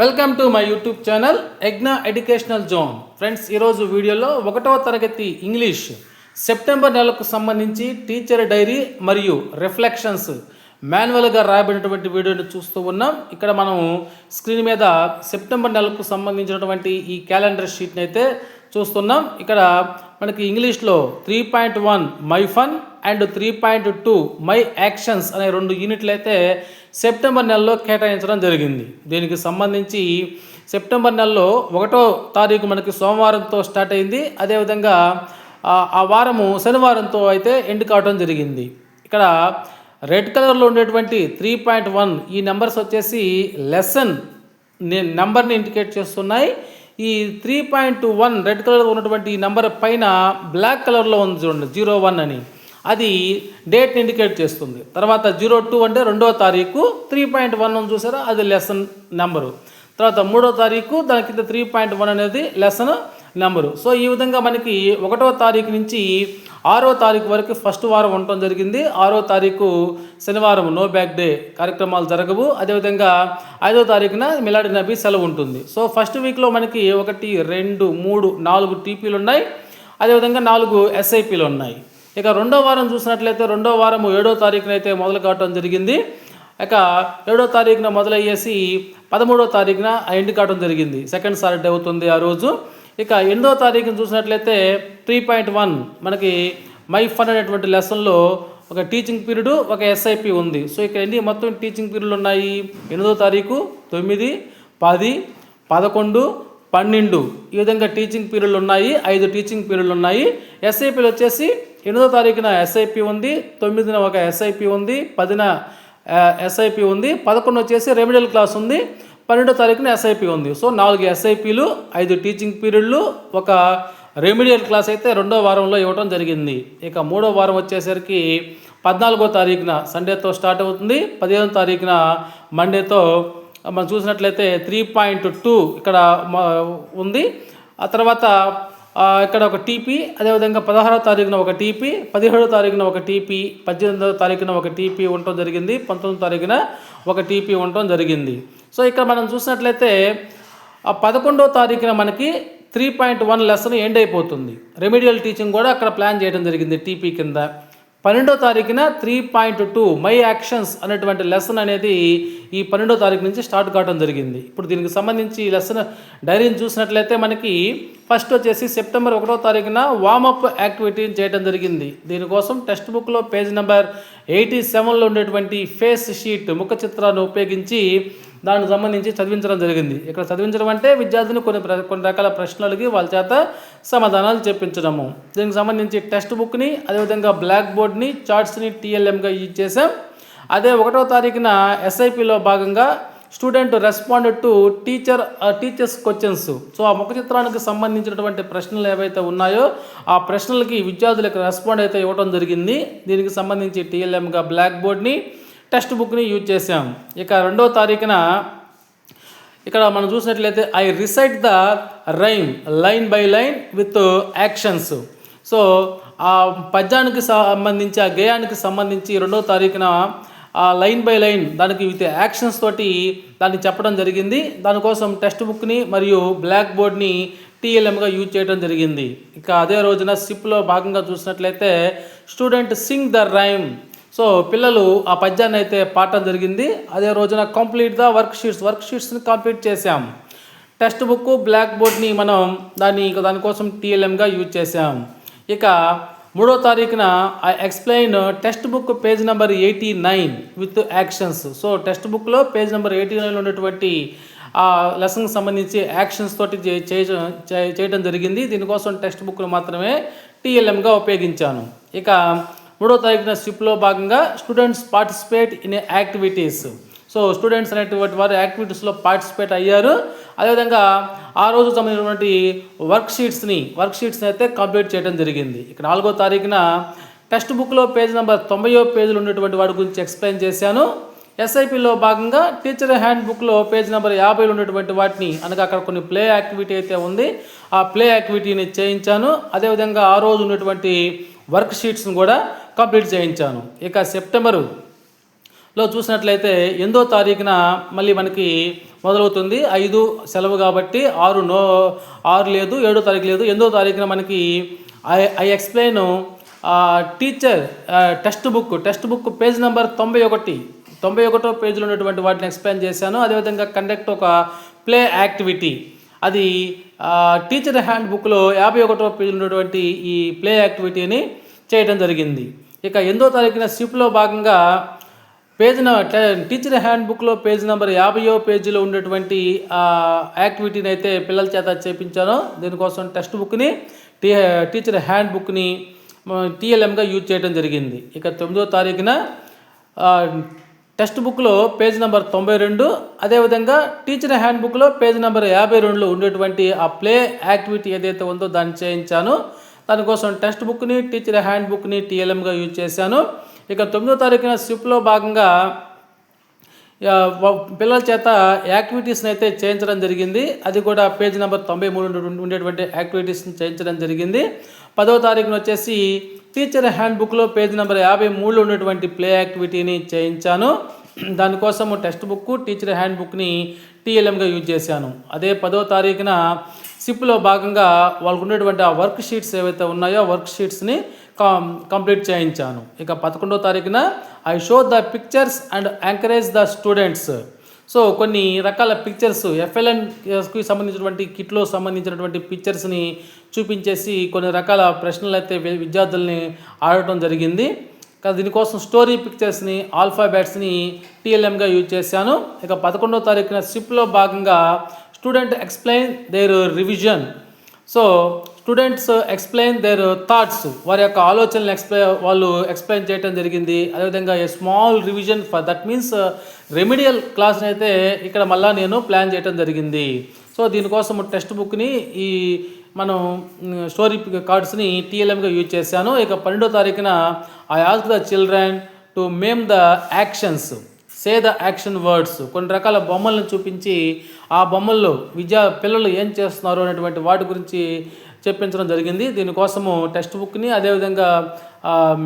Welcome to my YouTube channel ఎగ్నా educational zone friends ఈరోజు వీడియోలో ఒకటవ తరగతి ఇంగ్లీష్ సెప్టెంబర్ నెలకు సంబంధించి టీచర్ డైరీ మరియు రిఫ్లెక్షన్స్ మాన్యువల్గా రాయబడినటువంటి వీడియోని చూస్తూ ఉన్నాం. ఇక్కడ మనం స్క్రీన్ మీద సెప్టెంబర్ నెలకు సంబంధించినటువంటి ఈ క్యాలెండర్ షీట్ని అయితే చూస్తున్నాం. ఇక్కడ మనకి ఇంగ్లీష్లో three point one my fun and three point two my actions అనే రెండు యూనిట్లు అయితే సెప్టెంబర్ నెలలో కేటాయించడం జరిగింది. దీనికి సంబంధించి సెప్టెంబర్ నెలలో ఒకటో తారీఖు మనకి సోమవారంతో స్టార్ట్ అయింది. అదేవిధంగా ఆ- వారము శనివారంతో అయితే ఎండ్ కావడం జరిగింది. ఇక్కడ రెడ్ కలర్లో ఉండేటువంటి త్రీ పాయింట్ వన్ ఈ నెంబర్స్ వచ్చేసి లెసన్ నెంబర్ని ఇండికేట్ చేస్తున్నాయి. ఈ త్రీ పాయింట్ వన్ రెడ్ కలర్లో ఉన్నటువంటి ఈ నెంబర్ పైన బ్లాక్ కలర్లో ఉంది చూడండి జీరో వన్ అని. అది డేట్ని ఇండికేట్ చేస్తుంది. తర్వాత జీరో టూ అంటే రెండవ తారీఖు త్రీ పాయింట్ వన్ చూసారా? అది లెసన్ నెంబరు తర్వాత మూడో తారీఖు దాని కింద త్రీ పాయింట్ వన్ అనేది లెసన్ నెంబరు సో ఈ విధంగా మనకి ఒకటో తారీఖు నుంచి ఆరో తారీఖు వరకు ఫస్ట్ వారం ఉండటం జరిగింది. ఆరో తారీఖు శనివారం నో బ్యాక్ డే కార్యక్రమాలు జరగవు. అదేవిధంగా ఐదో తారీఖున మిలాడి నబీ సెలవు ఉంటుంది. సో ఫస్ట్ వీక్లో మనకి ఒకటి రెండు మూడు నాలుగు టీపీలు ఉన్నాయి. అదేవిధంగా నాలుగు ఎస్ఐపీలు ఉన్నాయి. ఇక రెండో వారం చూసినట్లయితే రెండో వారము ఏడో తారీఖున అయితే మొదలు కావటం జరిగింది. ఇక ఏడో తారీఖున మొదలయ్యేసి పదమూడో తారీఖున ఎండ్ కావడం జరిగింది. సెకండ్ సాటర్డే అవుతుంది ఆ రోజు. ఇక ఎనిమిదో తారీఖున చూసినట్లయితే త్రీ పాయింట్ వన్ మనకి మై ఫన్ అనేటువంటి లెసన్లో ఒక టీచింగ్ పీరియడ్ ఒక ఎస్ఐపి ఉంది. సో ఇక్కడ ఎన్ని మొత్తం టీచింగ్ పీరియడ్లు ఉన్నాయి? ఎనిమిదో తారీఖు తొమ్మిది పది పదకొండు పన్నెండు. ఈ విధంగా టీచింగ్ పీరియడ్లు ఉన్నాయి. ఐదు టీచింగ్ పీరియడ్లు ఉన్నాయి. ఎస్ఐపీలు వచ్చేసి ఎనిమిదో తారీఖున ఎస్ఐపి ఉంది తొమ్మిదిన ఒక ఎస్ఐపి ఉంది పదిన ఎస్ఐపి ఉంది పదకొండు వచ్చేసి రెమిడియల్ క్లాస్ ఉంది పన్నెండో తారీఖున ఎస్ఐపి ఉంది. సో నాలుగు ఎస్ఐపిలు ఐదు టీచింగ్ పీరియడ్లు ఒక రెమిడియల్ క్లాస్ అయితే రెండో వారంలో ఇవ్వడం జరిగింది. ఇక మూడో వారం వచ్చేసరికి పద్నాలుగో తారీఖున సండేతో స్టార్ట్ అవుతుంది. పదిహేనో తారీఖున మండేతో మనం చూసినట్లయితే త్రీ పాయింట్ టూ ఇక్కడ ఉంది. ఆ తర్వాత ఇక్కడ ఒక టీపీ అదేవిధంగా పదహారవ తారీఖున ఒక టీపీ పదిహేడవ తారీఖున ఒక టీపీ పద్దెనిమిదవ తారీఖున ఒక టీపీ ఉండటం జరిగింది పంతొమ్మిదవ తారీఖున ఒక టీపీ ఉండటం జరిగింది. సో ఇక్కడ మనం చూసినట్లయితే ఆ పదకొండవ తారీఖున మనకి three point one lesson end అయిపోతుంది. రెమిడియల్ టీచింగ్ కూడా అక్కడ ప్లాన్ చేయడం జరిగింది టీపీ కింద. పన్నెండో తారీఖున three point two my actions అనేటువంటి లెసన్ అనేది ఈ పన్నెండో తారీఖు నుంచి స్టార్ట్ కావడం జరిగింది. ఇప్పుడు దీనికి సంబంధించి ఈ లెసన్ డైరీని చూసినట్లయితే మనకి ఫస్ట్ వచ్చేసి సెప్టెంబర్ ఒకటో తారీఖున వామప్ యాక్టివిటీని చేయడం జరిగింది. దీనికోసం టెక్స్ట్ బుక్లో పేజ్ నెంబర్ ఎయిటీ సెవెన్లో ఉండేటువంటి ఫేస్ షీట్ ముఖ చిత్రాన్ని ఉపయోగించి దానికి సంబంధించి చదివించడం జరిగింది. ఇక్కడ చదివించడం అంటే విద్యార్థిని కొన్ని ప్ర- కొన్ని రకాల ప్రశ్నలకి వాళ్ళ చేత సమాధానాలు చెప్పించడము. దీనికి సంబంధించి టెక్స్ట్ బుక్ని అదేవిధంగా బ్లాక్ బోర్డ్ని చార్ట్స్ని టీఎల్ఎంగా యూజ్ చేసాం అదే ఒకటో తారీఖున ఎస్ఐపిలో భాగంగా student respond to teacher teachers questions so ఆ ముఖ చిత్రానికి సంబంధించినటువంటి ప్రశ్నలు ఏవైతే ఉన్నాయో ఆ ప్రశ్నలకి విద్యార్థులకు రెస్పాండ్ అయితే ఇవ్వడం జరిగింది. దీనికి సంబంధించి టీఎల్ఎంగా బ్లాక్ బోర్డ్ని టెక్స్ట్ బుక్ని యూజ్ చేశాం. ఇక రెండో తారీఖున ఇక్కడ మనం చూసినట్లయితే I recite the rhyme line by line with actions so ఆ పద్యానికి సంబంధించి ఆ గేయానికి సంబంధించి రెండో తారీఖున లైన్ బై లైన్ దానికి విత్ యాక్షన్స్ తోటి దాన్ని చెప్పడం జరిగింది. దానికోసం టెక్స్ట్ బుక్ని మరియు బ్లాక్ బోర్డ్ని టీఎల్ఎంగా యూజ్ చేయడం జరిగింది. ఇక అదే రోజున సిప్లో భాగంగా చూసినట్లయితే student sing the rhyme. So పిల్లలు ఆ పద్యాన్ని అయితే పాడటం జరిగింది. అదే రోజున complete the work sheets work షీట్స్ని complete చేశాం. టెక్స్ట్ బుక్ బ్లాక్ బోర్డ్ని మనం దాన్ని దానికోసం టీఎల్ఎంగా యూజ్ చేసాం ఇక మూడో తారీఖున I explain text book page number eighty nine with actions so text బుక్లో పేజ్ నెంబర్ ఎయిటీ నైన్లో ఉన్నటువంటి ఆ లెసన్కి సంబంధించి యాక్షన్స్ తోటి చే- చేయడం చే- చేయడం జరిగింది. దీనికోసం టెక్స్ట్ బుక్ను మాత్రమే టీఎల్ఎంగా ఉపయోగించాను. ఇక మూడో తారీఖున స్విప్లో భాగంగా students participate in activities so students అనేటువంటి వారు యాక్టివిటీస్లో పార్టిసిపేట్ అయ్యారు. అదేవిధంగా ఆ రోజు సంబంధించినటువంటి వర్క్ షీట్స్ని వర్క్ షీట్స్ని అయితే కంప్లీట్ చేయడం జరిగింది. ఇక నాలుగో తారీఖున టెక్స్ట్ బుక్లో పేజ్ నెంబర్ తొంభైయో పేజీలు ఉన్నటువంటి వాటి గురించి ఎక్స్ప్లెయిన్ చేశాను. ఎస్ఐపిలో భాగంగా టీచర్ హ్యాండ్ బుక్లో పేజ్ నెంబర్ యాభైలో ఉన్నటువంటి వాటిని అనగా అక్కడ కొన్ని ప్లే యాక్టివిటీ అయితే ఉంది. ఆ ప్లే యాక్టివిటీని చేయించాను. అదేవిధంగా ఆ రోజు ఉన్నటువంటి వర్క్ షీట్స్ని కూడా కంప్లీట్ చేయించాను. ఇక సెప్టెంబరు లో చూసినట్లయితే ఎనిమిదో తారీఖున మళ్ళీ మనకి మొదలవుతుంది. ఐదు సెలవు కాబట్టి ఆరు నో ఆరు లేదు ఏడో తారీఖు లేదు. ఎనిమిదో తారీఖున మనకి I I explain teacher text book text book page number తొంభై ఒకటి. తొంభై ఒకటో పేజీలో ఉన్నటువంటి వాటిని ఎక్స్ప్లెయిన్ చేశాను. అదేవిధంగా కండక్ట్ ఒక ప్లే యాక్టివిటీ. అది టీచర్ హ్యాండ్ బుక్లో యాభై ఒకటో పేజీలో ఉన్నటువంటి ఈ ప్లే యాక్టివిటీని చేయడం జరిగింది. ఇక ఎనిమిదో తారీఖున సిప్లో భాగంగా పేజ్ టీచర్ హ్యాండ్ బుక్లో పేజ్ నెంబర్ యాభైయో పేజీలో ఉండేటువంటి యాక్టివిటీని అయితే పిల్లల చేత చేపించాను దీనికోసం టెక్స్ట్ బుక్ని టీ టీచర్ హ్యాండ్ బుక్ని టీఎల్ఎంగా యూజ్ చేయడం జరిగింది. ఇక తొమ్మిదో తారీఖున టెక్స్ట్ బుక్లో పేజ్ నెంబర్ తొంభై రెండు అదేవిధంగా టీచర్ హ్యాండ్ బుక్లో పేజ్ నెంబర్ యాభై రెండులో ఉండేటువంటి ఆ ప్లే యాక్టివిటీ ఏదైతే ఉందో దాన్ని చేయించాను. దానికోసం టెక్స్ట్ బుక్ని టీచర్ హ్యాండ్ బుక్ని టీఎల్ఎంగా యూజ్ చేశాను. ఇక తొమ్మిదో తారీఖున షిప్లో భాగంగా పిల్లల చేత యాక్టివిటీస్ని అయితే చేయించడం జరిగింది. అది కూడా పేజ్ నెంబర్ తొంభై మూడు ఉండే- ఉండేటువంటి యాక్టివిటీస్ని చేయించడం జరిగింది. పదవ తారీఖున వచ్చేసి టీచర్ హ్యాండ్ బుక్లో పేజ్ నెంబర్ యాభై మూడులో ఉన్నటువంటి ప్లే యాక్టివిటీని చేయించాను. దానికోసం టెక్స్ట్ బుక్ టీచర్ హ్యాండ్ బుక్ని టీఎల్ఎంగా యూజ్ చేశాను. అదే పదో తారీఖున సిప్లో భాగంగా వాళ్ళకు ఉన్నటువంటి ఆ వర్క్ షీట్స్ ఏవైతే ఉన్నాయో ఆ వర్క్ షీట్స్ని కంప్లీట్ చేయించాను. ఇక పదకొండో తారీఖున I show the pictures and encourage the students so కొన్ని రకాల పిక్చర్స్ ఎఫ్ఎల్ఎన్కి సంబంధించినటువంటి కిట్లో సంబంధించినటువంటి పిక్చర్స్ని చూపించేసి కొన్ని రకాల ప్రశ్నలు అయితే విద్యార్థుల్ని ఆడటం జరిగింది. కానీ దీనికోసం స్టోరీ పిక్చర్స్ని ఆల్ఫాబెట్స్ని టీఎల్ఎంగా యూజ్ చేశాను. ఇక పదకొండో తారీఖున సిప్లో భాగంగా student explain their revision so students explain their thoughts వారి యొక్క ఆలోచనలు ఎక్స్ప్లెయిన్ వాళ్ళు ఎక్స్ప్లెయిన్ చేయడం జరిగింది. అదేవిధంగా a small revision for that means remedial క్లాస్ని అయితే ఇక్కడ మళ్ళా నేను ప్లాన్ చేయడం జరిగింది. సో దీనికోసం టెక్స్ట్ బుక్ని ఈ మనం స్టోరీ కార్డ్స్ని టీఎల్ఎంగా యూజ్ చేశాను. ఇక పన్నెండో తారీఖున I ask the children to mime the actions say the action words కొన్ని రకాల బొమ్మలను చూపించి ఆ బొమ్మల్లో విద్యా పిల్లలు ఏం చేస్తున్నారు అనేటువంటి వాటి గురించి చెప్పించడం జరిగింది. దీనికోసము టెక్స్ట్ బుక్ని అదేవిధంగా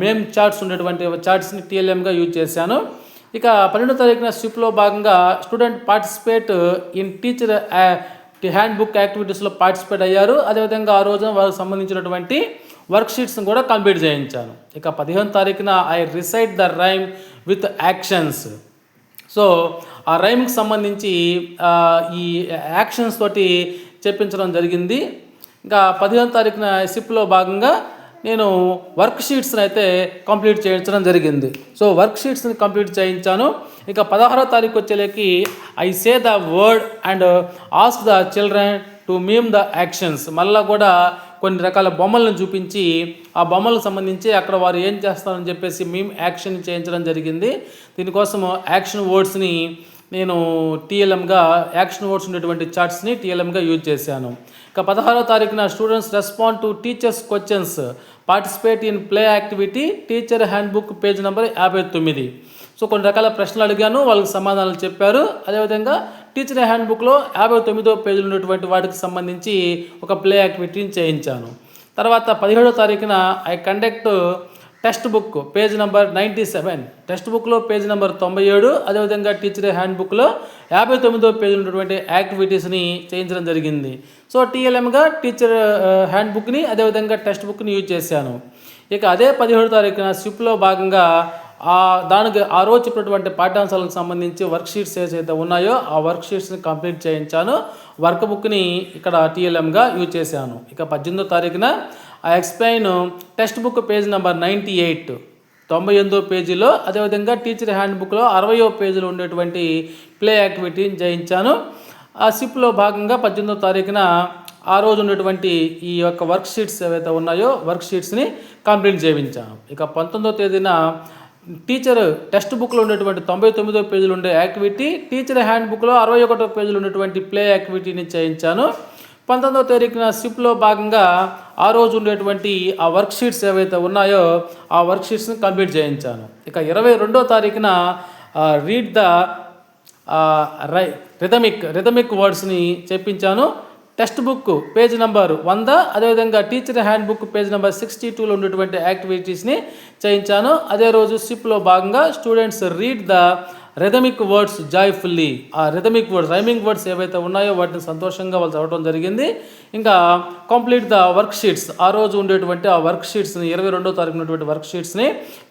మేమ్ చార్ట్స్ ఉండేటువంటి చార్ట్స్ని టీఎల్ఎంగా యూజ్ చేశాను. ఇక పన్నెండో తారీఖున స్విప్లో భాగంగా student participate in teacher hand book యాక్టివిటీస్లో పార్టిసిపేట్ అయ్యారు. అదేవిధంగా ఆ రోజున వారికి సంబంధించినటువంటి వర్క్ షీట్స్ని కూడా కంప్లీట్ చేయించాను. ఇక పదిహేను తారీఖున I recite the rhyme with actions. So ఆ రైమ్కి సంబంధించి ఈ యాక్షన్స్ తోటి చెప్పించడం జరిగింది. ఇంకా పదిహేను తారీఖున సిప్లో భాగంగా నేను వర్క్ షీట్స్ని అయితే కంప్లీట్ చేయించడం జరిగింది. సో వర్క్ షీట్స్ని కంప్లీట్ చేయించాను. ఇంకా పదహారో తారీఖు వచ్చేలేకి I say the word and ask the children to mime the actions మళ్ళీ కూడా కొన్ని రకాల బొమ్మలను చూపించి ఆ బొమ్మలకు సంబంధించి అక్కడ వారు ఏం చేస్తారని చెప్పేసి మేము యాక్షన్ చేయించడం జరిగింది. దీనికోసం యాక్షన్ వర్డ్స్ని నేను టీఎల్ఎంగా యాక్షన్ వర్డ్స్ ఉండేటువంటి చార్ట్స్ని టీఎల్ఎంగా యూజ్ చేశాను. ఇక పదహారో తారీఖున students respond to teachers questions participate in play activity teacher hand book page number యాభై తొమ్మిది. సో కొన్ని రకాల ప్రశ్నలు అడిగాను వాళ్ళకి సమాధానాలు చెప్పారు. అదేవిధంగా టీచర్ హ్యాండ్ బుక్లో యాభై తొమ్మిదో పేజీలు ఉన్నటువంటి వాటికి సంబంధించి ఒక ప్లే యాక్టివిటీని చేయించాను. తర్వాత పదిహేడో తారీఖున I conduct text book page number ninety seven. Text బుక్లో పేజ్ నెంబర్ తొంభై ఏడు అదేవిధంగా టీచర్ హ్యాండ్ బుక్లో యాభై తొమ్మిదో పేజీలో ఉన్నటువంటి యాక్టివిటీస్ని చేయించడం జరిగింది. సో టీఎల్ఎంగా టీచర్ హ్యాండ్ బుక్ని అదేవిధంగా టెక్స్ట్ బుక్ని యూజ్ చేశాను. ఇక అదే పదిహేడు తారీఖున షిప్లో భాగంగా ఆ దానికి ఆ రోజు చెప్పినటువంటి పాఠ్యాంశాలకు సంబంధించి వర్క్ షీట్స్ ఏదైతే ఉన్నాయో ఆ వర్క్ షీట్స్ని కంప్లీట్ చేయించాను. వర్క్ బుక్ని ఇక్కడ టీఎల్ఎంగా యూజ్ చేశాను. ఇక పద్దెనిమిదో తారీఖున ఆ explain text book page number ninety eight తొంభై ఎనిమిదో పేజీలో అదేవిధంగా టీచర్ హ్యాండ్ బుక్లో అరవయో పేజీలో ఉండేటువంటి ప్లే యాక్టివిటీని చేయించాను ఆ సిప్లో భాగంగా పద్దెనిమిదో తారీఖున ఆ రోజు ఉన్నటువంటి ఈ యొక్క వర్క్ షీట్స్ ఏవైతే ఉన్నాయో వర్క్ షీట్స్ని కంప్లీట్ చేయించాను. ఇక పంతొమ్మిదో తేదీన టీచర్ టెక్స్ట్ బుక్లో ఉండేటువంటి తొంభై తొమ్మిదో పేజీలు ఉండే యాక్టివిటీ టీచర్ హ్యాండ్ బుక్లో అరవై ఒకటో పేజీలు ఉన్నటువంటి ప్లే యాక్టివిటీని చేయించాను. పంతొమ్మిదో తారీఖున సిప్లో భాగంగా ఆ రోజు ఉండేటువంటి ఆ వర్క్ షీట్స్ ఏవైతే ఉన్నాయో ఆ వర్క్ షీట్స్ని కంప్లీట్ చేయించాను. ఇక ఇరవై రెండో తారీఖున read the rye rhythmic rhythmic వర్డ్స్ని చెప్పించాను. టెక్స్ట్ బుక్ పేజ్ నెంబర్ వంద అదేవిధంగా teacher hand book page number sixty టూలో ఉన్నటువంటి యాక్టివిటీస్ని చేయించాను. అదే రోజు సిప్లో భాగంగా students read the rhythmic words joyfully ఆ రిథమిక్ వర్డ్స్ రైమింగ్ వర్డ్స్ ఏవైతే ఉన్నాయో వాటిని సంతోషంగా వాళ్ళు చదవడం జరిగింది. ఇంకా కంప్లీట్ ద వర్క్ షీట్స్ ఆ రోజు ఉండేటువంటి ఆ వర్క్ షీట్స్ని ఇరవై రెండో తారీఖు ఉన్నటువంటి వర్క్ షీట్స్ని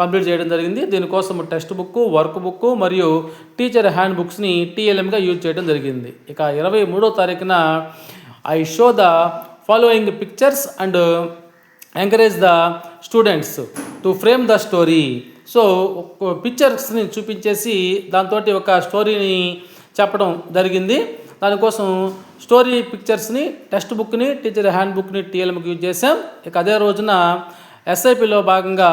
కంప్లీట్ చేయడం జరిగింది. దీనికోసం టెక్స్ట్ బుక్ వర్క్ బుక్ మరియు టీచర్ హ్యాండ్ బుక్స్ని టీఎల్ఎంగా యూజ్ చేయడం జరిగింది. ఇక ఇరవై మూడో తారీఖున I show the following pictures and encourage the students to frame the story so పిక్చర్స్ని చూపించేసి దాంతో ఒక స్టోరీని చెప్పడం జరిగింది. దానికోసం స్టోరీ పిక్చర్స్ని టెక్స్ట్ బుక్ని టీచర్ హ్యాండ్ బుక్ని టీఎల్ఎంకి యూజ్ చేసాం ఇక అదే రోజున ఎస్ఐపిలో భాగంగా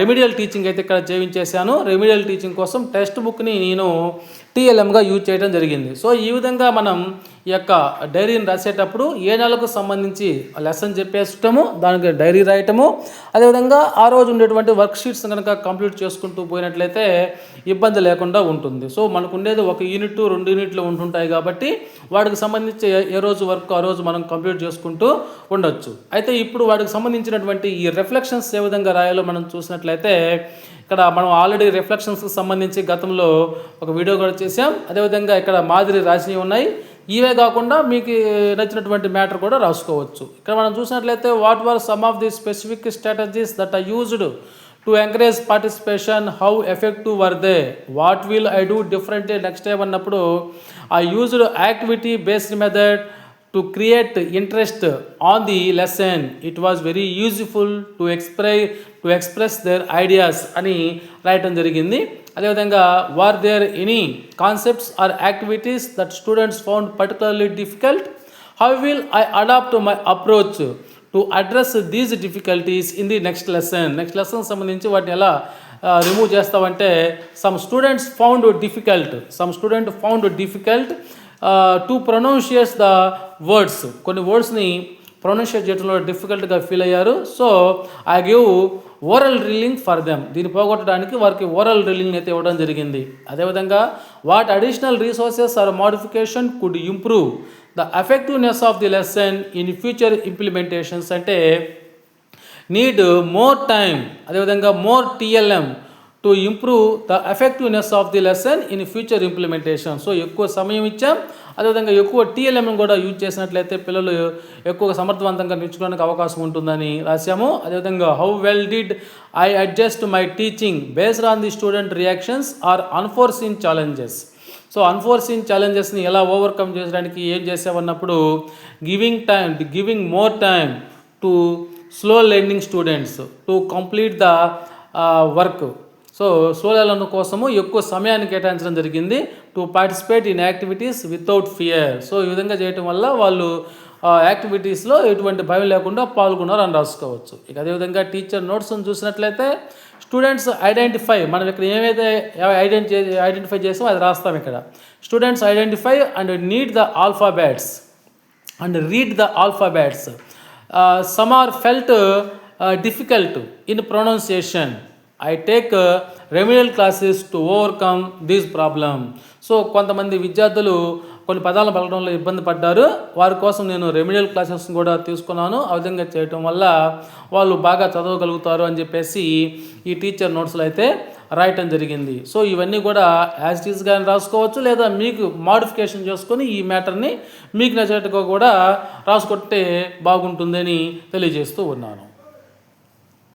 రెమిడియల్ టీచింగ్ అయితే ఇక్కడ చేయించేశాను. రెమిడియల్ టీచింగ్ కోసం టెక్స్ట్ బుక్ని నేను టీఎల్ఎంగా యూజ్ చేయడం జరిగింది. సో ఈ విధంగా మనం ఈ యొక్క డైరీని రాసేటప్పుడు ఏ నెలకు సంబంధించి లెసన్ చెప్పేసటము దానికి డైరీ రాయటము అదేవిధంగా ఆ రోజు ఉండేటువంటి వర్క్ షీట్స్ కనుక కంప్లీట్ చేసుకుంటూ పోయినట్లయితే ఇబ్బంది లేకుండా ఉంటుంది. సో మనకు ఉండేది ఒక యూనిట్ రెండు యూనిట్లు ఉంటుంటాయి కాబట్టి వాటికి సంబంధించి ఏ- ఏ రోజు వర్క్ ఆ రోజు మనం కంప్లీట్ చేసుకుంటూ ఉండొచ్చు. అయితే ఇప్పుడు వాటికి సంబంధించినటువంటి ఈ రిఫ్లెక్షన్స్ ఏ విధంగా రాయాలో మనం చూసినట్లయితే ఇక్కడ మనం ఆల్రెడీ రిఫ్లెక్షన్స్కి సంబంధించి గతంలో ఒక వీడియో కూడా చేసాం అదేవిధంగా ఇక్కడ మాదిరి రాసినవి ఉన్నాయి. ఇవే కాకుండా మీకు నచ్చినటువంటి మ్యాటర్ కూడా రాసుకోవచ్చు. ఇక్కడ మనం చూసినట్లయితే what were some of the specific strategies that are used to encourage participation how effective were they what will I do different next time అన్నప్పుడు ఆ used activity based method to create interest on the lesson it was very useful to expr to express their ideas అని రాయటం జరిగింది. అదేవిధంగా were there any concepts or activities that students found particularly difficult how will I adapt my approach to address these difficulties in the next lesson next lesson సంబంధించి వాటిని ఎలా remove చేస్తామంటే some students found difficult some student found difficult to pronounce the words కొన్ని వర్డ్స్ని pronunciate చేయడంలో డిఫికల్ట్గా feel అయ్యారు. So I give oral drilling for them దీన్ని పోగొట్టడానికి వారికి ఓరల్ డ్రిల్లింగ్ అయితే ఇవ్వడం జరిగింది. అదేవిధంగా what additional resources or modification could improve the effectiveness of the lesson in future implementations అంటే నీడ్ మోర్ టైం అదేవిధంగా more TLM to improve the effectiveness of the lesson in future implementation so ఎక్కువ సమయం ఇచ్చాం అదేవిధంగా ఎక్కువ TLM కూడా use చేసినట్లయితే పిల్లలు ఎక్కువ సమర్థవంతంగా నేర్చుకోవడానికి అవకాశం ఉంటుందని రాశాము. అదేవిధంగా how well did I adjust my teaching based on the student reactions or unforeseen challenges so unforeseen ఛాలెంజెస్ని ఎలా ఓవర్కమ్ చేయడానికి ఏం చేసామన్నప్పుడు giving time giving more time to slow learning students to complete the work so slow learner కోసము ఎక్కువ సమయాన్ని కేటాయించడం జరిగింది. To participate in activities without fear so ఈ విధంగా చేయటం వల్ల వాళ్ళు యాక్టివిటీస్లో ఎటువంటి భయం లేకుండా పాల్గొన్నారు అని రాసుకోవచ్చు. ఇక అదేవిధంగా టీచర్ నోట్స్ని చూసినట్లయితే స్టూడెంట్స్ ఐడెంటిఫై మనం ఇక్కడ ఏమైతే ఐడెంటి ఐడెంటిఫై చేసామో అది రాస్తాం ఇక్కడ. Students identify and need the alphabets and read the alphabets some are felt difficult in pronunciation I take remedial classes to overcome these problem so కొంతమంది విద్యార్థులు కొన్ని పదాలను పలకడంలో ఇబ్బంది పడ్డారు. వారి కోసం నేను రెమిడియల్ క్లాసెస్ కూడా తీసుకున్నాను. ఆ విధంగా చేయటం వల్ల వాళ్ళు బాగా చదవగలుగుతారు అని చెప్పేసి ఈ టీచర్ నోట్స్లో అయితే రాయటం జరిగింది. సో ఇవన్నీ కూడా యాజ్ ఇట్ కానీ రాసుకోవచ్చు లేదా మీకు మాడిఫికేషన్ చేసుకొని ఈ మ్యాటర్ని మీకు నచ్చినట్టుగా కూడా రాసుకుంటే బాగుంటుందని తెలియజేస్తూ ఉన్నాను.